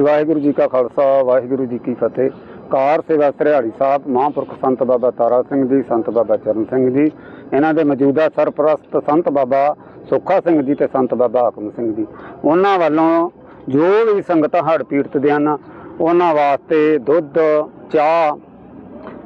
ਵਾਹਿਗੁਰੂ ਜੀ ਕਾ ਖਾਲਸਾ, ਵਾਹਿਗੁਰੂ ਜੀ ਕੀ ਫਤਿਹ। ਕਾਰ ਸੇਵਾ ਸਰਿਆੜੀ ਸਾਹਿਬ, ਮਹਾਂਪੁਰਖ ਸੰਤ ਬਾਬਾ ਤਾਰਾ ਸਿੰਘ ਜੀ, ਸੰਤ ਬਾਬਾ ਚਰਨ ਸਿੰਘ ਜੀ, ਇਹਨਾਂ ਦੇ ਮੌਜੂਦਾ ਸਰਪ੍ਰਸਤ ਸੰਤ ਬਾਬਾ ਸੁੱਖਾ ਸਿੰਘ ਜੀ ਤੇ ਸੰਤ ਬਾਬਾ ਹਾਕਮ ਸਿੰਘ ਜੀ। ਉਹਨਾਂ ਵੱਲੋਂ ਜੋ ਵੀ ਸੰਗਤਾਂ ਹੜ੍ਹ ਪੀੜਤ ਦੇ ਹਨ, ਉਹਨਾਂ ਵਾਸਤੇ ਦੁੱਧ, ਚਾਹ,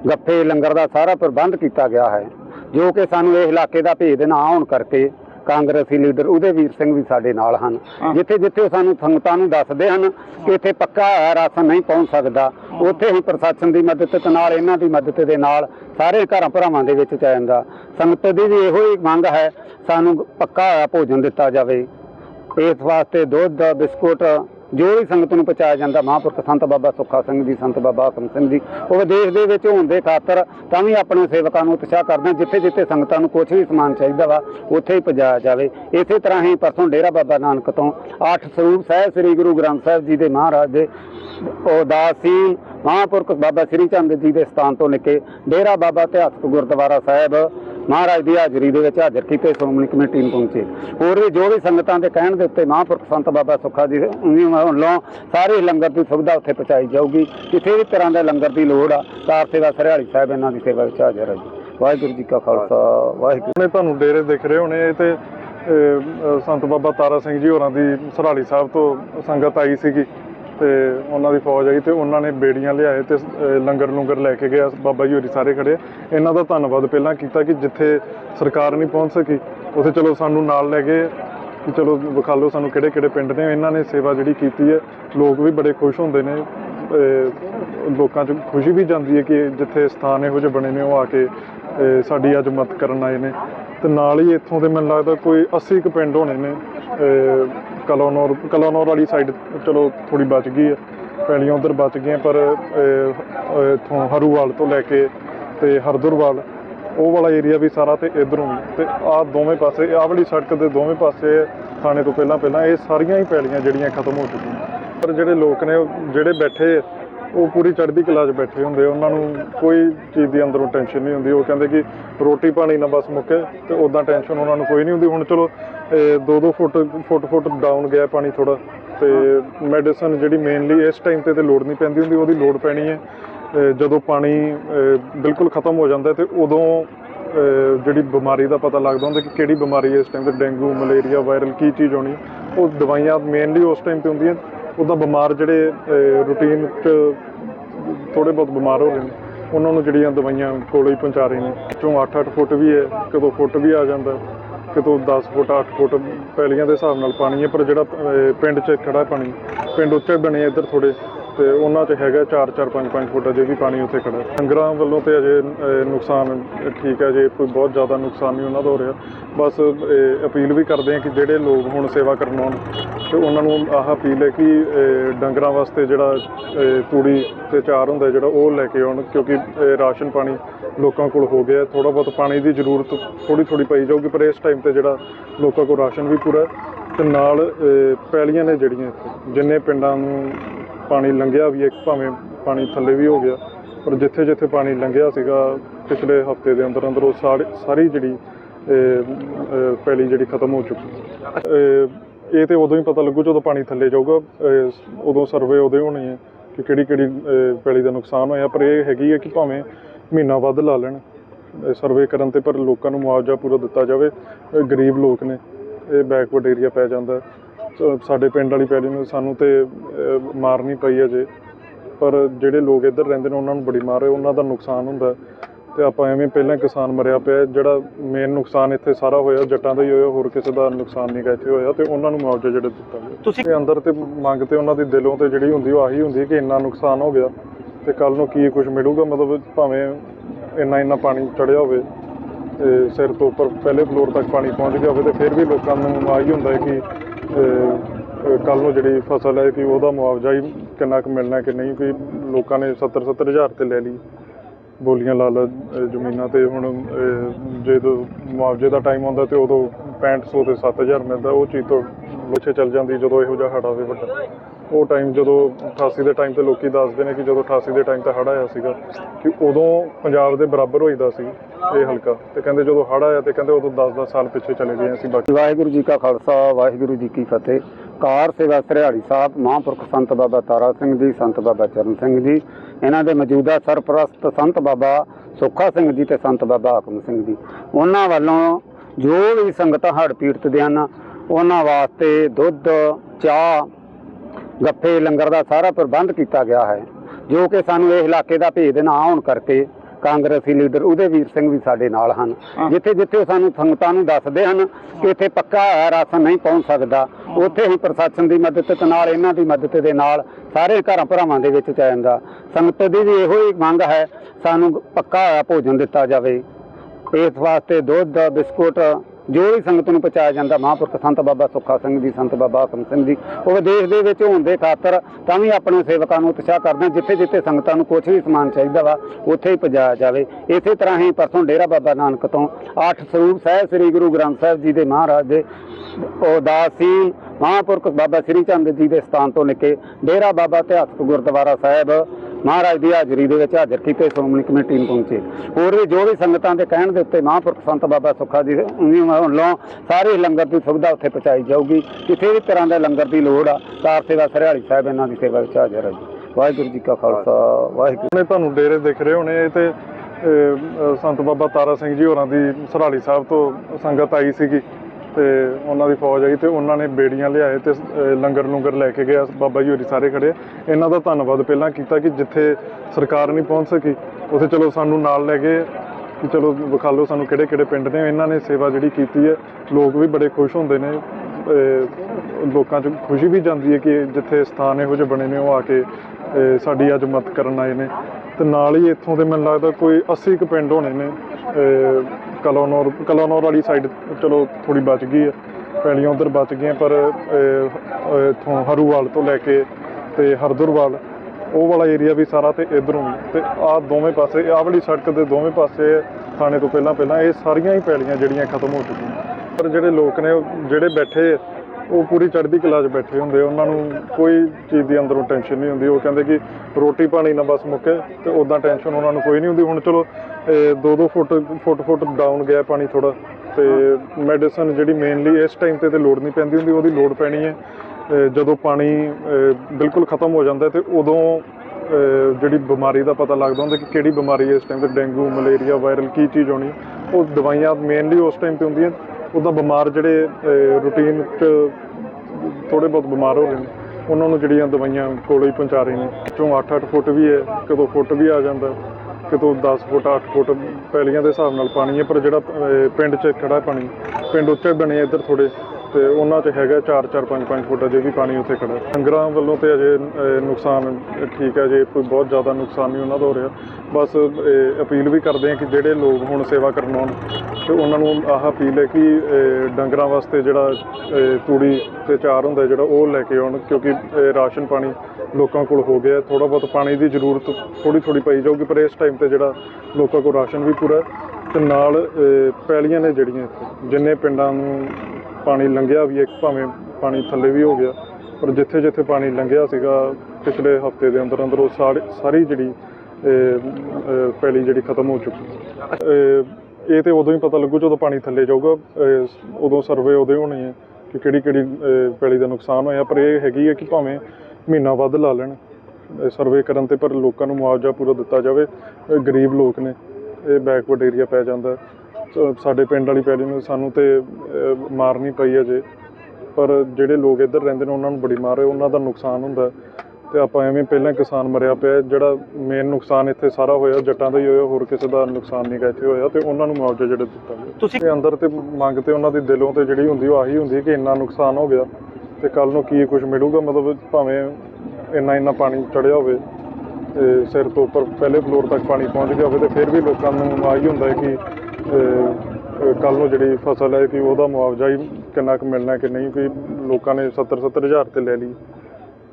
ਗੱਫੇ, ਲੰਗਰ ਦਾ ਸਾਰਾ ਪ੍ਰਬੰਧ ਕੀਤਾ ਗਿਆ ਹੈ, ਜੋ ਕਿ ਸਾਨੂੰ ਇਹ ਇਲਾਕੇ ਦਾ ਭੇਦ ਨਾ ਹੋਣ ਕਰਕੇ ਕਾਂਗਰਸੀ ਲੀਡਰ ਉਦੇਵੀਰ ਸਿੰਘ ਵੀ ਸਾਡੇ ਨਾਲ ਹਨ। ਜਿੱਥੇ ਜਿੱਥੇ ਉਹ ਸਾਨੂੰ ਸੰਗਤਾਂ ਨੂੰ ਦੱਸਦੇ ਹਨ ਕਿ ਇੱਥੇ ਪੱਕਾ ਰਾਸ਼ਨ ਨਹੀਂ ਪਹੁੰਚ ਸਕਦਾ। ਉੱਥੇ ਹੀ ਪ੍ਰਸ਼ਾਸਨ ਦੀ ਮਦਦ ਤੇ ਨਾਲ ਇਹਨਾਂ ਦੀ ਮਦਦ ਦੇ ਨਾਲ ਸਾਰੇ ਘਰਾਂ ਭਰਾਵਾਂ ਦੇ ਵਿੱਚ ਚਾ ਜਾਂਦਾ ਸੰਗਤ ਦੀ ਵੀ ਇਹੋ ਹੀ ਮੰਗ ਹੈ ਸਾਨੂੰ ਪੱਕਾ ਭੋਜਨ ਦਿੱਤਾ ਜਾਵੇ। ਇਸ ਵਾਸਤੇ ਦੁੱਧ ਬਿਸਕੁਟ ਜੋ ਵੀ ਸੰਗਤ ਨੂੰ ਪਹੁੰਚਾਇਆ ਜਾਂਦਾ, ਮਹਾਂਪੁਰਖ ਸੰਤ ਬਾਬਾ ਸੁੱਖਾ ਸਿੰਘ ਜੀ, ਸੰਤ ਬਾਬਾ ਹਾਕਮ ਸਿੰਘ ਜੀ, ਉਹ ਵਿਦੇਸ਼ ਦੇ ਵਿੱਚ ਹੋਣ ਦੇ ਖਾਤਰ ਤਾਂ ਵੀ ਆਪਣੇ ਸੇਵਕਾਂ ਨੂੰ ਉਤਸ਼ਾਹ ਕਰਦੇ ਜਿੱਥੇ ਜਿੱਥੇ ਸੰਗਤਾਂ ਨੂੰ ਕੁਝ ਵੀ ਸਮਾਨ ਚਾਹੀਦਾ ਵਾ, ਉੱਥੇ ਹੀ ਪਹੁੰਚਾਇਆ ਜਾਵੇ। ਇਸੇ ਤਰ੍ਹਾਂ ਹੀ ਪਰਸੋਂ ਡੇਰਾ ਬਾਬਾ ਨਾਨਕ ਤੋਂ ਅੱਠ ਸਰੂਪ ਸਾਹਿਬ ਸ੍ਰੀ ਗੁਰੂ ਗ੍ਰੰਥ ਸਾਹਿਬ ਜੀ ਦੇ ਮਹਾਰਾਜ ਦੇ ਉਦਾਸੀ ਮਹਾਂਪੁਰਖ ਬਾਬਾ ਸ੍ਰੀ ਚੰਦ ਜੀ ਦੇ ਸਥਾਨ ਤੋਂ ਨਿੱਕੇ ਡੇਰਾ ਬਾਬਾ ਇਤਿਹਾਸਕ ਗੁਰਦੁਆਰਾ ਸਾਹਿਬ ਮਹਾਰਾਜ ਦੀ ਹਾਜ਼ਰੀ ਦੇ ਵਿੱਚ ਹਾਜ਼ਰ ਕੀਤੇ, ਸ਼੍ਰੋਮਣੀ ਕਮੇਟੀ ਨੂੰ ਪਹੁੰਚੇ। ਹੋਰ ਵੀ ਜੋ ਵੀ ਸੰਗਤਾਂ ਦੇ ਕਹਿਣ ਦੇ ਉੱਤੇ ਮਹਾਂਪੁਰਖ ਸੰਤ ਬਾਬਾ ਸੁੱਖਾ ਜੀ ਉਨੀ ਵੱਲੋਂ ਸਾਰੇ ਲੰਗਰ ਦੀ ਸੁਵਿਧਾ ਉੱਥੇ ਪਹੁੰਚਾਈ ਜਾਊਗੀ ਕਿਸੇ ਵੀ ਤਰ੍ਹਾਂ ਦੇ ਲੰਗਰ ਦੀ ਲੋੜ ਆ ਕਾਰ ਸੇਵਾ ਸਰਿਆੜੀ ਸਾਹਿਬ ਇਹਨਾਂ ਦੀ ਸੇਵਾ ਵਿੱਚ ਹਾਜ਼ਰ ਹੈ ਵਾਹਿਗੁਰੂ ਜੀ ਕਾ ਖਾਲਸਾ, ਵਾਹਿਗੁਰੂ ਨੇ ਤੁਹਾਨੂੰ ਡੇਰੇ ਦਿਖ ਰਹੇ ਹੋਣੇ ਇਹ ਤੇ ਸੰਤ ਬਾਬਾ ਤਾਰਾ ਸਿੰਘ ਜੀ ਹੋਰਾਂ ਦੀ ਸਰਾਲੀ ਸਾਹਿਬ ਤੋਂ ਸੰਗਤ ਆਈ ਸੀਗੀ। ਤੇ ਉਹਨਾਂ ਦੀ ਫੌਜ ਆਈ ਤੇ ਉਹਨਾਂ ਨੇ ਬੇੜੀਆਂ ਲਿਆਏ ਤੇ ਲੰਗਰ ਲੰਗਰ ਲੈ ਕੇ ਗਿਆ। ਬਾਬਾ ਜੀ ਹੋਰੀ ਸਾਰੇ ਖੜੇ ਇਹਨਾਂ ਦਾ ਧੰਨਵਾਦ ਪਹਿਲਾਂ ਕੀਤਾ ਕਿ ਜਿੱਥੇ ਸਰਕਾਰ ਨਹੀਂ ਪਹੁੰਚ ਸਕੀ, ਉੱਥੇ ਚਲੋ ਸਾਨੂੰ ਨਾਲ ਲੈ ਗਏ ਕਿ ਚਲੋ ਵਿਖਾ ਲਓ ਸਾਨੂੰ ਕਿਹੜੇ ਕਿਹੜੇ ਪਿੰਡ ਨੇ। ਇਹਨਾਂ ਨੇ ਸੇਵਾ ਜਿਹੜੀ ਕੀਤੀ ਹੈ, ਲੋਕ ਵੀ ਬੜੇ ਖੁਸ਼ ਹੁੰਦੇ ਨੇ ਲੋਕਾਂ 'ਚ ਖੁਸ਼ੀ ਵੀ ਜਾਂਦੀ ਹੈ ਕਿ ਜਿੱਥੇ ਸਥਾਨ ਇਹੋ ਜਿਹੇ ਬਣੇ ਨੇ, ਉਹ ਆ ਕੇ ਸਾਡੀ ਅੱਜ ਮਦਦ ਕਰਨ ਆਏ ਨੇ। ਤੇ ਨਾਲ ਹੀ ਇੱਥੋਂ ਦੇ ਮੈਨੂੰ ਲੱਗਦਾ ਕੋਈ 80 ਕੁ ਪਿੰਡ ਹੋਣੇ ਨੇ ਕਲੋਨੌਰ ਕਲੋਨੌਰ ਵਾਲੀ ਸਾਈਡ ਚਲੋ ਥੋੜੀ ਬਚ ਗਈ ਹੈ। ਪੈਲੀਆਂ ਉਧਰ ਬਚ ਗਈਆਂ ਪਰ ਅਹ, ਇੱਥੋਂ ਹਰੂਵਾਲ ਤੋਂ ਲੈ ਕੇ ਤੇ ਹਰਦੁਰਵਾਲ ਉਹ ਵਾਲਾ ਏਰੀਆ ਵੀ ਸਾਰਾ ਤੇ ਇਧਰੋਂ ਵੀ ਤੇ ਆਹ ਦੋਵੇਂ ਪਾਸੇ ਆਹ ਵਾਲੀ ਸੜਕ ਦੇ ਦੋਵੇਂ ਪਾਸੇ ਥਾਣੇ ਤੋਂ ਪਹਿਲਾਂ ਪਹਿਲਾਂ ਇਹ ਸਾਰੀਆਂ ਹੀ ਪੈਲੀਆਂ ਜਿਹੜੀਆਂ ਖਤਮ ਹੋ ਚੁੱਕੀਆਂ। ਪਰ ਜਿਹੜੇ ਲੋਕ ਨੇ ਜਿਹੜੇ ਬੈਠੇ ਉਹ ਪੂਰੀ ਚੜ੍ਹਦੀ ਕਲਾ 'ਚ ਬੈਠੇ ਹੁੰਦੇ ਉਹਨਾਂ ਨੂੰ ਕੋਈ ਚੀਜ਼ ਦੀ ਅੰਦਰੋਂ ਟੈਨਸ਼ਨ ਨਹੀਂ ਹੁੰਦੀ। ਉਹ ਕਹਿੰਦੇ ਕਿ ਰੋਟੀ ਪਾਣੀ ਨਾ ਬਸ ਮੁੱਕੇ ਤੇ ਉਦਾਂ ਟੈਨਸ਼ਨ ਉਹਨਾਂ ਨੂੰ ਕੋਈ ਨਹੀਂ ਹੁੰਦੀ। ਹੁਣ ਚਲੋ 2-2 ਫੁੱਟ ਫੁੱਟ ਫੁੱਟ ਡਾਊਨ ਗਿਆ ਪਾਣੀ ਥੋੜਾ ਤੇ ਮੈਡੀਸਨ ਜਿਹੜੀ ਮੇਨਲੀ ਇਸ ਟਾਈਮ ਤੇ ਤੇ ਲੋੜ ਨਹੀਂ ਪੈਂਦੀ ਹੁੰਦੀ, ਉਹਦੀ ਲੋੜ ਪੈਣੀ ਹੈ। ਜਦੋਂ ਪਾਣੀ ਬਿਲਕੁਲ ਖਤਮ ਹੋ ਜਾਂਦਾ ਹੈ ਤੇ ਉਦੋਂ ਜਿਹੜੀ ਬਿਮਾਰੀ ਦਾ ਪਤਾ ਲੱਗਦਾ ਹੁੰਦਾ ਕਿ ਕਿਹੜੀ ਬਿਮਾਰੀ ਹੈ ਇਸ ਟਾਈਮ ਤੇ, ਡੇਂਗੂ, ਮਲੇਰੀਆ, ਵਾਇਰਲ ਕੀ ਚੀਜ਼ ਹੋਣੀ, ਉਹ ਦਵਾਈਆਂ ਮੇਨਲੀ ਉਸ ਟਾਈਮ ਤੇ ਹੁੰਦੀਆਂ। ਉਹਦਾ ਬਿਮਾਰ ਜਿਹੜੇ ਰੂਟੀਨ 'ਚ ਥੋੜੇ ਬਹੁਤ ਬਿਮਾਰ ਹੋ ਰਹੇ ਨੇ, ਉਹਨਾਂ ਨੂੰ ਜਿਹੜੀਆਂ ਦਵਾਈਆਂ ਕੋਲੋਂ ਹੀ ਪਹੁੰਚਾ ਰਹੇ ਨੇ। ਚੋਂ 8-8 ਫੁੱਟ ਵੀ ਹੈ, ਕਦੋਂ ਫੁੱਟ ਵੀ ਆ ਜਾਂਦਾ ਕਿਤੋਂ 10 ਫੁੱਟ 8 ਫੁੱਟ ਪੈਲੀਆਂ ਦੇ ਹਿਸਾਬ ਨਾਲ ਪਾਣੀ ਹੈ, ਪਰ ਜਿਹੜਾ ਪਿੰਡ 'ਚ ਖੜਾ ਪਾਣੀ, ਪਿੰਡ ਉੱਚੇ ਬਣੇ ਇੱਧਰ ਥੋੜੇ ਤੇ ਉਹਨਾਂ 'ਚ ਹੈਗਾ 4-4 5-5 ਫੁੱਟ ਅਜੇ ਵੀ ਪਾਣੀ ਉੱਥੇ ਖੜਾ ਡੰਗਰਾਂ ਵੱਲੋਂ ਤੇ ਅਜੇ ਨੁਕਸਾਨ ਠੀਕ ਹੈ ਜੇ ਕੋਈ ਬਹੁਤ ਜ਼ਿਆਦਾ ਨੁਕਸਾਨ ਨਹੀਂ ਉਹਨਾਂ ਦਾ ਹੋ ਰਿਹਾ। ਬਸ ਅਪੀਲ ਵੀ ਕਰਦੇ ਆ ਕਿ ਜਿਹੜੇ ਲੋਕ ਹੁਣ ਸੇਵਾ ਕਰਨ ਆਉਣ ਤੇ ਉਹਨਾਂ ਨੂੰ ਆਹ ਅਪੀਲ ਹੈ ਕਿ ਡੰਗਰਾਂ ਵਾਸਤੇ ਜਿਹੜਾ ਤੂੜੀ ਤੇ ਚਾਰ ਹੁੰਦਾ ਜਿਹੜਾ, ਉਹ ਲੈ ਕੇ ਆਉਣ, ਕਿਉਂਕਿ ਰਾਸ਼ਨ ਪਾਣੀ ਲੋਕਾਂ ਕੋਲ ਹੋ ਗਿਆ ਥੋੜਾ ਬਹੁਤ ਪਾਣੀ ਦੀ ਜ਼ਰੂਰਤ ਥੋੜੀ ਥੋੜੀ ਪਈ ਜਾਊਗੀ, ਪਰ ਇਸ ਟਾਈਮ ਤੇ ਜਿਹੜਾ ਲੋਕਾਂ ਕੋਲ ਰਾਸ਼ਨ ਵੀ ਪੂਰਾ ਹੈ ਤੇ ਨਾਲ ਪੈਲੀਆਂ ਨੇ ਜਿਹੜੀਆਂ ਜਿੰਨੇ ਪਿੰਡਾਂ ਨੂੰ ਪਾਣੀ ਲੰਘਿਆ ਵੀ ਹੈ, ਭਾਵੇਂ ਪਾਣੀ ਥੱਲੇ ਵੀ ਹੋ ਗਿਆ, ਪਰ ਜਿੱਥੇ ਜਿੱਥੇ ਪਾਣੀ ਲੰਘਿਆ ਸੀਗਾ, ਪਿਛਲੇ ਹਫ਼ਤੇ ਦੇ ਅੰਦਰ ਅੰਦਰ ਉਹ ਸਾਰੀ ਸਾਰੀ ਜਿਹੜੀ ਪੈਲੀ ਜਿਹੜੀ ਖਤਮ ਹੋ ਚੁੱਕੀ ਇਹ ਤੇ ਉਦੋਂ ਹੀ ਪਤਾ ਲੱਗੂ ਜਦੋਂ ਪਾਣੀ ਥੱਲੇ ਜਾਊਗਾ ਉਦੋਂ ਸਰਵੇ ਉਦੋਂ ਹੀ ਹੋਣੀ ਹੈ ਕਿ ਕਿਹੜੀ ਕਿਹੜੀ ਪੈਲੀ ਦਾ ਨੁਕਸਾਨ ਹੋਇਆ ਪਰ ਇਹ ਹੈਗੀ ਹੈ ਕਿ ਭਾਵੇਂ ਮਹੀਨਾ ਵੱਧ ਲਾ ਲੈਣ ਸਰਵੇ ਕਰਨ ਤੇ ਪਰ ਲੋਕਾਂ ਨੂੰ ਮੁਆਵਜ਼ਾ ਪੂਰਾ ਦਿੱਤਾ ਜਾਵੇ ਗਰੀਬ ਲੋਕ ਨੇ ਇਹ ਬੈਕਵਰਡ ਏਰੀਆ ਪੈ ਜਾਂਦਾ। ਸਾਡੇ ਪਿੰਡ ਵਾਲੀ ਪੈਲੀ ਨੂੰ ਸਾਨੂੰ ਤੇ ਅਹ, ਮਾਰ ਨਹੀਂ ਪਈ ਅਜੇ ਪਰ ਜਿਹੜੇ ਲੋਕ ਇੱਧਰ ਰਹਿੰਦੇ ਨੇ ਉਹਨਾਂ ਨੂੰ ਬੜੀ ਮਾਰ ਹੈ ਉਹਨਾਂ ਦਾ ਨੁਕਸਾਨ ਹੁੰਦਾ। ਤੇ ਆਪਾਂ ਐਵੇਂ ਪਹਿਲਾਂ ਕਿਸਾਨ ਮਰਿਆ ਪਿਆ। ਜਿਹੜਾ ਮੇਨ ਨੁਕਸਾਨ ਇੱਥੇ ਸਾਰਾ ਹੋਇਆ ਜੱਟਾਂ ਦਾ ਹੀ ਹੋਇਆ ਹੋਰ ਕਿਸੇ ਦਾ ਨੁਕਸਾਨ ਨਹੀਂ ਇੱਥੇ ਹੋਇਆ ਤੇ ਉਹਨਾਂ ਨੂੰ ਮੁਆਵਜ਼ਾ ਜਿਹੜਾ ਦਿੱਤਾ ਗਿਆ ਤੁਸੀਂ- ਅੰਦਰ ਤੇ ਮੰਗ ਤੇ ਉਹਨਾਂ ਦੀ ਦਿਲੋਂ ਤੇ ਜਿਹੜੀ ਹੁੰਦੀ ਉਹ ਆਹੀ ਹੁੰਦੀ ਹੈ ਕਿ ਇੰਨਾ ਨੁਕਸਾਨ ਹੋ ਗਿਆ ਤੇ ਕੱਲ ਨੂੰ ਕੀ ਕੁਝ ਮਿਲੂਗਾ ਮਤਲਬ ਭਾਵੇਂ ਇੰਨਾ ਇੰਨਾ ਪਾਣੀ ਚੜਿਆ ਹੋਵੇ ਤੇ ਸਿਰ ਤੋਂ ਉੱਪਰ ਪਹਿਲੇ ਫਲੋਰ ਤੱਕ ਪਾਣੀ ਪਹੁੰਚ ਗਿਆ ਹੋਵੇ ਤੇ ਫਿਰ ਵੀ ਲੋਕਾਂ ਨੂੰ ਆਹੀ ਹੁੰਦਾ ਹੈ ਕਿ ਕੱਲ ਨੂੰ ਜਿਹੜੀ ਫਸਲ ਹੈ ਕਿ ਉਹਦਾ ਮੁਆਵਜ਼ਾ ਹੀ ਕਿੰਨਾ ਕੁ ਮਿਲਣਾ ਕਿ ਨਹੀਂ ਕਿ ਲੋਕਾਂ ਨੇ 70 70 ਹਜ਼ਾਰ ਤੇ ਲੈ ਲਈ ਬੋਲੀਆਂ ਲਾ ਲਾ ਜ਼ਮੀਨਾਂ ਤੇ ਹੁਣ ਜਦੋਂ ਮੁਆਵਜ਼ੇ ਦਾ ਟਾਈਮ ਆਉਂਦਾ ਤੇ ਉਦੋਂ 6500 ਤੇ 7000 ਮਿਲਦਾ, ਉਹ ਚੀਜ਼ ਤੋਂ ਪਿੱਛੇ ਚੱਲ ਜਾਂਦੀ ਜਦੋਂ ਇਹੋ ਜਿਹਾ ਹੜਾ ਹੋਵੇ ਵੱਡਾ। ਉਹ ਟਾਈਮ ਜਦੋਂ 88 ਦੇ ਟਾਈਮ ਤੇ ਲੋਕੀ ਦੱਸਦੇ ਨੇ ਕਿ ਜਦੋਂ 88 ਦੇ ਟਾਈਮ ਤੇ ਹੜ੍ਹ ਆਇਆ ਸੀਗਾ, ਕਿ ਉਦੋਂ ਪੰਜਾਬ ਦੇ ਬਰਾਬਰ ਹੋਈਦਾ ਸੀ ਇਹ ਹਲਕਾ। ਤੇ ਕਹਿੰਦੇ ਜਦੋਂ ਹੜ੍ਹ ਆਇਆ ਤੇ ਕਹਿੰਦੇ ਉਦੋਂ 10-10 ਸਾਲ ਪਿੱਛੇ ਚਲੇ ਗਏ ਅਸੀਂ, ਬਾਕੀ ਵਾਹਿਗੁਰੂ ਜੀ ਕਾ ਖਾਲਸਾ, ਵਾਹਿਗੁਰੂ ਜੀ ਕੀ ਫਤਿਹ। ਕਾਰ ਸੇਵਾ ਸਰਿਆੜੀ ਸਾਹਿਬ, ਮਹਾਂਪੁਰਖ ਸੰਤ ਬਾਬਾ ਤਾਰਾ ਸਿੰਘ ਜੀ, ਸੰਤ ਬਾਬਾ ਚਰਨ ਸਿੰਘ ਜੀ। ਇਹਨਾਂ ਦੇ ਮੌਜੂਦਾ ਸਰਪ੍ਰਸਤ ਸੰਤ ਬਾਬਾ ਸੁੱਖਾ ਸਿੰਘ ਜੀ ਤੇ ਸੰਤ ਬਾਬਾ ਹਾਕਮ ਸਿੰਘ ਜੀ। ਉਹਨਾਂ ਵੱਲੋਂ ਜੋ ਵੀ ਸੰਗਤਾਂ ਹੜ੍ਹ ਪੀੜਤ ਦੇ ਹਨ, ਉਹਨਾਂ ਵਾਸਤੇ ਦੁੱਧ, ਚਾਹ ਗੱਫੇ ਲੰਗਰ ਦਾ ਸਾਰਾ ਪ੍ਰਬੰਧ ਕੀਤਾ ਗਿਆ ਹੈ ਜੋ ਕਿ ਸਾਨੂੰ ਇਸ ਇਲਾਕੇ ਦਾ ਭੇਦ ਨਾ ਹੋਣ ਕਰਕੇ ਕਾਂਗਰਸੀ ਲੀਡਰ ਉਦੇਵੀਰ ਸਿੰਘ ਵੀ ਸਾਡੇ ਨਾਲ ਹਨ। ਜਿੱਥੇ ਜਿੱਥੇ ਸਾਨੂੰ ਸੰਗਤਾਂ ਨੂੰ ਦੱਸਦੇ ਹਨ ਕਿ ਇੱਥੇ ਪੱਕਾ ਹੈ ਰਾਸ਼ਨ ਨਹੀਂ ਪਹੁੰਚ ਸਕਦਾ ਉੱਥੇ ਹੀ ਪ੍ਰਸ਼ਾਸਨ ਦੀ ਮਦਦ ਦੇ ਨਾਲ ਇਹਨਾਂ ਦੀ ਮਦਦ ਦੇ ਨਾਲ ਸਾਰੇ ਘਰਾਂ ਭਰਾਵਾਂ ਦੇ ਵਿੱਚ ਚ ਆ ਜਾਂਦਾ ਸੰਗਤ ਦੀ ਵੀ ਇਹੋ ਹੀ ਮੰਗ ਹੈ ਸਾਨੂੰ ਪੱਕਾ ਹੋਇਆ ਭੋਜਨ ਦਿੱਤਾ ਜਾਵੇ। ਇਸ ਵਾਸਤੇ ਦੁੱਧ ਬਿਸਕੁਟ ਜੋ ਵੀ ਸੰਗਤ ਨੂੰ ਪਹੁੰਚਾਇਆ ਜਾਂਦਾ, ਮਹਾਂਪੁਰਖ ਸੰਤ ਬਾਬਾ ਸੁੱਖਾ ਸਿੰਘ ਜੀ, ਸੰਤ ਬਾਬਾ ਹਾਕਮ ਸਿੰਘ ਜੀ, ਉਹ ਵਿਦੇਸ਼ ਦੇ ਵਿੱਚ ਹੋਣ ਦੇ ਖਾਤਰ ਤਾਂ ਵੀ ਆਪਣੇ ਸੇਵਕਾਂ ਨੂੰ ਉਤਸ਼ਾਹ ਕਰਦੇ ਜਿੱਥੇ ਜਿੱਥੇ ਸੰਗਤਾਂ ਨੂੰ ਕੁਝ ਵੀ ਸਮਾਨ ਚਾਹੀਦਾ ਵਾ, ਉੱਥੇ ਹੀ ਪਹੁੰਚਾਇਆ ਜਾਵੇ। ਇਸੇ ਤਰ੍ਹਾਂ ਹੀ ਪਰਸੋਂ ਡੇਰਾ ਬਾਬਾ ਨਾਨਕ ਤੋਂ ਅੱਠ ਸਰੂਪ ਸਾਹਿਬ ਸ੍ਰੀ ਗੁਰੂ ਗ੍ਰੰਥ ਸਾਹਿਬ ਜੀ ਦੇ ਮਹਾਰਾਜ ਦੇ ਉਦਾਸੀ ਮਹਾਂਪੁਰਖ ਬਾਬਾ ਸ੍ਰੀ ਚੰਦ ਜੀ ਦੇ ਸਥਾਨ ਤੋਂ ਨਿੱਕੇ ਡੇਰਾ ਬਾਬਾ ਇਤਿਹਾਸਕ ਗੁਰਦੁਆਰਾ ਸਾਹਿਬ ਮਹਾਰਾਜ ਦੀ ਹਾਜ਼ਰੀ ਦੇ ਵਿੱਚ ਹਾਜ਼ਰ ਕੀਤੇ, ਸ਼੍ਰੋਮਣੀ ਕਮੇਟੀ ਨੂੰ ਪਹੁੰਚੇ। ਹੋਰ ਵੀ ਜੋ ਵੀ ਸੰਗਤਾਂ ਦੇ ਕਹਿਣ ਦੇ ਉੱਤੇ ਮਹਾਂਪੁਰਖ ਸੰਤ ਬਾਬਾ ਸੁੱਖਾ ਜੀ ਵੱਲੋਂ ਸਾਰੇ ਲੰਗਰ ਦੀ ਸੁਵਿਧਾ ਉੱਥੇ ਪਹੁੰਚਾਈ ਜਾਊਗੀ। ਕਿਸੇ ਵੀ ਤਰ੍ਹਾਂ ਦਾ ਲੰਗਰ ਦੀ ਲੋੜ ਆ ਕਾਰ ਸੇਵਾ ਸਰਿਆਲੀ ਸਾਹਿਬ ਇਹਨਾਂ ਦੀ ਸੇਵਾ ਵਿੱਚ ਹਾਜ਼ਰ ਹੈ ਵਾਹਿਗੁਰੂ ਜੀ ਕਾ ਖਾਲਸਾ, ਵਾਹਿਗੁਰੂ ਨੇ ਤੁਹਾਨੂੰ ਡੇਰੇ ਦਿਖ ਰਹੇ ਹੋਣੇ ਇਹ ਤੇ ਸੰਤ ਬਾਬਾ ਤਾਰਾ ਸਿੰਘ ਜੀ ਹੋਰਾਂ ਦੀ ਸਰਾਲੀ ਸਾਹਿਬ ਤੋਂ ਸੰਗਤ ਆਈ ਸੀਗੀ। ਤੇ ਉਹਨਾਂ ਦੀ ਫੌਜ ਆਈ ਤੇ ਉਹਨਾਂ ਨੇ ਬੇੜੀਆਂ ਲਿਆਏ ਤੇ ਲੰਗਰ ਲੰਗਰ ਲੈ ਕੇ ਗਿਆ। ਬਾਬਾ ਜੀ ਹੋਰੀ ਸਾਰੇ ਖੜੇ। ਇਹਨਾਂ ਦਾ ਧੰਨਵਾਦ ਪਹਿਲਾਂ ਕੀਤਾ ਕਿ ਜਿੱਥੇ ਸਰਕਾਰ ਨਹੀਂ ਪਹੁੰਚ ਸਕੀ, ਉੱਥੇ ਚਲੋ ਸਾਨੂੰ ਨਾਲ ਲੈ ਗਏ ਕਿ ਚਲੋ ਵਿਖਾ ਲਓ ਸਾਨੂੰ ਕਿਹੜੇ ਕਿਹੜੇ ਪਿੰਡ ਨੇ। ਇਹਨਾਂ ਨੇ ਸੇਵਾ ਜਿਹੜੀ ਕੀਤੀ ਹੈ, ਲੋਕ ਵੀ ਬੜੇ ਖੁਸ਼ ਹੁੰਦੇ ਨੇ। ਲੋਕਾਂ 'ਚ ਖੁਸ਼ੀ ਵੀ ਜਾਂਦੀ ਹੈ ਕਿ ਜਿੱਥੇ ਸਥਾਨ ਇਹੋ ਜਿਹੇ ਬਣੇ ਨੇ, ਉਹ ਆ ਕੇ ਸਾਡੀ ਅੱਜ ਮਦਦ ਕਰਨ ਆਏ ਨੇ। ਤੇ ਨਾਲ ਹੀ ਇੱਥੋਂ ਦੇ ਮੈਨੂੰ ਲੱਗਦਾ ਕੋਈ 80 ਕੁ ਪਿੰਡ ਹੋਣੇ ਨੇ। ਕਲੋਨੌਰ ਕਲੋਨੌਰ ਵਾਲੀ ਸਾਈਡ ਚਲੋ ਥੋੜੀ ਬਚ ਗਈ ਹੈ ਪੈਲੀਆਂ ਉਧਰ ਬਚ ਗਈਆਂ ਪਰ ਅਹ, ਇੱਥੋਂ ਹਰੂਵਾਲ ਤੋਂ ਲੈ ਕੇ ਤੇ ਹਰਦੁਰਵਾਲ ਉਹ ਵਾਲਾ ਏਰੀਆ ਵੀ ਸਾਰਾ ਤੇ ਇਧਰੋਂ ਵੀ ਤੇ ਆਹ ਦੋਵੇਂ ਪਾਸੇ ਆਹ ਵਾਲੀ ਸੜਕ ਦੇ ਦੋਵੇਂ ਪਾਸੇ ਥਾਣੇ ਤੋਂ ਪਹਿਲਾਂ ਪਹਿਲਾਂ ਇਹ ਸਾਰੀਆਂ ਹੀ ਪੈਲੀਆਂ ਜਿਹੜੀਆਂ ਖਤਮ ਹੋ ਚੁੱਕੀਆਂ। ਪਰ ਜਿਹੜੇ ਲੋਕ ਨੇ ਜਿਹੜੇ ਬੈਠੇ ਉਹ ਪੂਰੀ ਚੜ੍ਹਦੀ ਕਲਾ 'ਚ ਬੈਠੇ ਹੁੰਦੇ ਉਹਨਾਂ ਨੂੰ ਕੋਈ ਚੀਜ਼ ਦੀ ਅੰਦਰੋਂ ਟੈਨਸ਼ਨ ਨਹੀਂ ਹੁੰਦੀ। ਉਹ ਕਹਿੰਦੇ ਕਿ ਰੋਟੀ ਪਾਣੀ ਨਾ ਬਸ ਮੁੱਕੇ ਤੇ ਉਦਾਂ ਟੈਨਸ਼ਨ ਉਹਨਾਂ ਨੂੰ ਕੋਈ ਨਹੀਂ ਹੁੰਦੀ। ਹੁਣ ਚਲੋ 2-2 ਫੁੱਟ ਫੁੱਟ ਫੁੱਟ ਡਾਊਨ ਗਿਆ ਪਾਣੀ ਥੋੜਾ ਤੇ ਮੈਡੀਸਨ ਜਿਹੜੀ ਮੇਨਲੀ ਇਸ ਟਾਈਮ ਤੇ ਤੇ ਲੋੜ ਨਹੀਂ ਪੈਂਦੀ ਹੁੰਦੀ। ਉਹਦੀ ਲੋੜ ਪੈਣੀ ਹੈ। ਜਦੋਂ ਪਾਣੀ ਬਿਲਕੁਲ ਖਤਮ ਹੋ ਜਾਂਦਾ ਤੇ ਉਦੋਂ ਜਿਹੜੀ ਬਿਮਾਰੀ ਦਾ ਪਤਾ ਲੱਗਦਾ ਹੁੰਦਾ ਕਿ ਕਿਹੜੀ ਬਿਮਾਰੀ ਹੈ ਇਸ ਟਾਈਮ ਤੇ। ਡੇਂਗੂ, ਮਲੇਰੀਆ, ਵਾਇਰਲ ਕੀ ਚੀਜ਼ ਹੋਣੀ। ਉਹ ਦਵਾਈਆਂ ਮੇਨਲੀ ਉਸ ਟਾਈਮ ਤੇ ਹੁੰਦੀਆਂ। ਉਹਦਾ ਬਿਮਾਰ ਜਿਹੜੇ ਰੂਟੀਨ 'ਚ ਥੋੜੇ ਬਹੁਤ ਬਿਮਾਰ ਹੋ ਰਹੇ ਨੇ। ਉਹਨਾਂ ਨੂੰ ਜਿਹੜੀਆਂ ਦਵਾਈਆਂ ਕੋਲੇ ਹੀ ਪਹੁੰਚਾ ਰਹੇ ਨੇ। ਚੋਂ 8-8 ਫੁੱਟ ਵੀ ਹੈ, ਕਦੋਂ ਫੁੱਟ ਵੀ ਆ ਜਾਂਦਾ ਕਿਤੋਂ 10 ਫੁੱਟ 8 ਫੁੱਟ ਪੈਲੀਆਂ ਦੇ ਹਿਸਾਬ ਨਾਲ ਪਾਣੀ ਹੈ, ਪਰ ਜਿਹੜਾ ਪਿੰਡ 'ਚ ਖੜਾ ਪਾਣੀ, ਪਿੰਡ ਉੱਚੇ ਬਣੇ ਇੱਧਰ ਥੋੜੇ ਤੇ ਉਹਨਾਂ 'ਚ ਹੈਗਾ 4 4 5 5 ਫੁੱਟ ਅਜੇ ਵੀ ਪਾਣੀ ਉੱਥੇ ਖੜਾ ਡੰਗਰਾਂ ਵੱਲੋਂ ਤੇ ਅਜੇ ਨੁਕਸਾਨ ਠੀਕ ਹੈ ਜੇ ਕੋਈ ਬਹੁਤ ਜ਼ਿਆਦਾ ਨੁਕਸਾਨ ਨਹੀਂ ਉਹਨਾਂ ਦਾ ਹੋ ਰਿਹਾ। ਬਸ ਅਪੀਲ ਵੀ ਕਰਦੇ ਆ ਕਿ ਜਿਹੜੇ ਲੋਕ ਹੁਣ ਸੇਵਾ ਕਰਨ ਆਉਣ ਤੇ ਉਹਨਾਂ ਨੂੰ ਆਹ ਅਪੀਲ ਹੈ ਕਿ ਡੰਗਰਾਂ ਵਾਸਤੇ ਜਿਹੜਾ ਤੂੜੀ ਤੇ ਚਾਰ ਹੁੰਦਾ ਜਿਹੜਾ, ਉਹ ਲੈ ਕੇ ਆਉਣ, ਕਿਉਂਕਿ ਰਾਸ਼ਨ ਪਾਣੀ ਲੋਕਾਂ ਕੋਲ ਹੋ ਗਿਆ ਥੋੜਾ ਬਹੁਤ ਪਾਣੀ ਦੀ ਜ਼ਰੂਰਤ ਥੋੜੀ ਥੋੜੀ ਪਈ ਜਾਊਗੀ, ਪਰ ਇਸ ਟਾਈਮ ਤੇ ਜਿਹੜਾ ਲੋਕਾਂ ਕੋਲ ਰਾਸ਼ਨ ਵੀ ਪੂਰਾ ਹੈ ਤੇ ਨਾਲ ਪੈਲੀਆਂ ਨੇ ਜਿਹੜੀਆਂ ਇੱਥੇ, ਜਿੰਨੇ ਪਿੰਡਾਂ ਨੂੰ ਪਾਣੀ ਲੰਘਿਆ ਵੀ ਹੈ ਭਾਵੇਂ ਪਾਣੀ ਥੱਲੇ ਵੀ ਹੋ ਗਿਆ, ਪਰ ਜਿੱਥੇ ਜਿੱਥੇ ਪਾਣੀ ਲੰਘਿਆ ਸੀਗਾ, ਪਿਛਲੇ ਹਫ਼ਤੇ ਦੇ ਅੰਦਰ ਅੰਦਰ ਉਹ ਸਾਰੀ ਸਾਰੀ ਜਿਹੜੀ ਪੈਲੀ ਜਿਹੜੀ ਖਤਮ ਹੋ ਚੁੱਕੀ ਇਹ ਤੇ ਉਦੋਂ ਹੀ ਪਤਾ ਲੱਗੂ ਜਦੋਂ ਪਾਣੀ ਥੱਲੇ ਜਾਊਗਾ ਉਦੋਂ ਸਰਵੇ ਉਦੋਂ ਹੀ ਹੋਣੀ ਹੈ ਕਿ ਕਿਹੜੀ ਕਿਹੜੀ ਪੈਲੀ ਦਾ ਨੁਕਸਾਨ ਹੋਇਆ ਪਰ ਇਹ ਹੈਗੀ ਹੈ ਕਿ ਭਾਵੇਂ ਮਹੀਨਾ ਵੱਧ ਲਾ ਲੈਣ ਸਰਵੇ ਕਰਨ ਤੇ ਪਰ ਲੋਕਾਂ ਨੂੰ ਮੁਆਵਜ਼ਾ ਪੂਰਾ ਦਿੱਤਾ ਜਾਵੇ ਗਰੀਬ ਲੋਕ ਨੇ ਇਹ ਬੈਕਵਰਡ ਏਰੀਆ ਪੈ ਜਾਂਦਾ। ਸਾਡੇ ਪਿੰਡ ਵਾਲੀ ਪੈਲੀ ਨੂੰ ਸਾਨੂੰ ਤੇ ਅਹ, ਮਾਰ ਨਹੀਂ ਪਈ ਅਜੇ ਪਰ ਜਿਹੜੇ ਲੋਕ ਇੱਧਰ ਰਹਿੰਦੇ ਨੇ ਉਹਨਾਂ ਨੂੰ ਬੜੀ ਮਾਰ ਹੈ ਉਹਨਾਂ ਦਾ ਨੁਕਸਾਨ ਹੁੰਦਾ। ਤੇ ਆਪਾਂ ਐਵੇਂ ਪਹਿਲਾਂ ਕਿਸਾਨ ਮਰਿਆ ਪਿਆ। ਜਿਹੜਾ ਮੇਨ ਨੁਕਸਾਨ ਇੱਥੇ ਸਾਰਾ ਹੋਇਆ ਜੱਟਾਂ ਦਾ ਹੀ ਹੋਇਆ ਹੋਰ ਕਿਸੇ ਦਾ ਨੁਕਸਾਨ ਨਹੀਂ ਗਾ ਇੱਥੇ ਹੋਇਆ ਤੇ ਉਹਨਾਂ ਨੂੰ ਮੁਆਵਜ਼ਾ ਜਿਹੜਾ ਦਿੱਤਾ ਗਿਆ ਤੁਸੀਂ ਅੰਦਰ ਤੇ ਮੰਗ ਤੇ ਉਹਨਾਂ ਦੀ ਦਿਲੋਂ ਤੇ ਜਿਹੜੀ ਹੁੰਦੀ ਉਹ ਆਹੀ ਹੁੰਦੀ ਹੈ ਕਿ ਇੰਨਾ ਨੁਕਸਾਨ ਹੋ ਗਿਆ ਤੇ ਕੱਲ ਨੂੰ ਕੀ ਕੁਝ ਮਿਲੂਗਾ ਮਤਲਬ ਭਾਵੇਂ ਇੰਨਾ ਇੰਨਾ ਪਾਣੀ ਚੜਿਆ ਹੋਵੇ ਤੇ ਸਿਰ ਤੋਂ ਉੱਪਰ ਪਹਿਲੇ ਫਲੋਰ ਤੱਕ ਪਾਣੀ ਪਹੁੰਚ ਗਿਆ ਹੋਵੇ ਤੇ ਫਿਰ ਵੀ ਲੋਕਾਂ ਨੂੰ ਆਹੀ ਹੁੰਦਾ ਹੈ ਕਿ ਕੱਲ ਨੂੰ ਜਿਹੜੀ ਫਸਲ ਹੈ ਕਿ ਉਹਦਾ ਮੁਆਵਜ਼ਾ ਹੀ ਕਿੰਨਾ ਕੁ ਮਿਲਣਾ ਕਿ ਨਹੀਂ ਕਿ ਲੋਕਾਂ ਨੇ 70 70 ਹਜ਼ਾਰ ਤੇ ਲੈ ਲਈ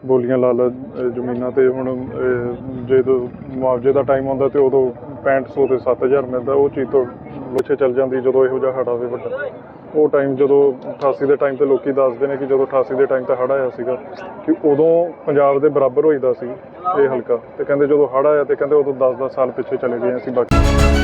ਬੋਲੀਆਂ ਲਾ ਲਾ ਜ਼ਮੀਨਾਂ ਤੇ ਹੁਣ ਜਦੋਂ ਮੁਆਵਜ਼ੇ ਦਾ ਟਾਈਮ ਆਉਂਦਾ ਤੇ ਉਦੋਂ 6500 ਤੇ 7000 ਮਿਲਦਾ, ਉਹ ਚੀਜ਼ ਤੋਂ ਪਿੱਛੇ ਚੱਲ ਜਾਂਦੀ ਜਦੋਂ ਇਹੋ ਜਿਹਾ ਹੜਾ ਹੋਵੇ ਵੱਡਾ। ਉਹ ਟਾਈਮ ਜਦੋਂ 88 ਦੇ ਟਾਈਮ ਤੇ ਲੋਕੀ ਦੱਸਦੇ ਨੇ ਕਿ ਜਦੋਂ 88 ਦੇ ਟਾਈਮ ਤੇ ਹੜ੍ਹ ਆਇਆ ਸੀਗਾ, ਕਿ ਉਦੋਂ ਪੰਜਾਬ ਦੇ ਬਰਾਬਰ ਹੋਈਦਾ ਸੀ ਇਹ ਹਲਕਾ। ਤੇ ਕਹਿੰਦੇ ਜਦੋਂ ਹੜ੍ਹ ਆਇਆ ਤੇ ਕਹਿੰਦੇ ਉਦੋਂ 10-10 ਸਾਲ ਪਿੱਛੇ ਚਲੇ ਗਏ ਅਸੀਂ ਬਾਕੀ।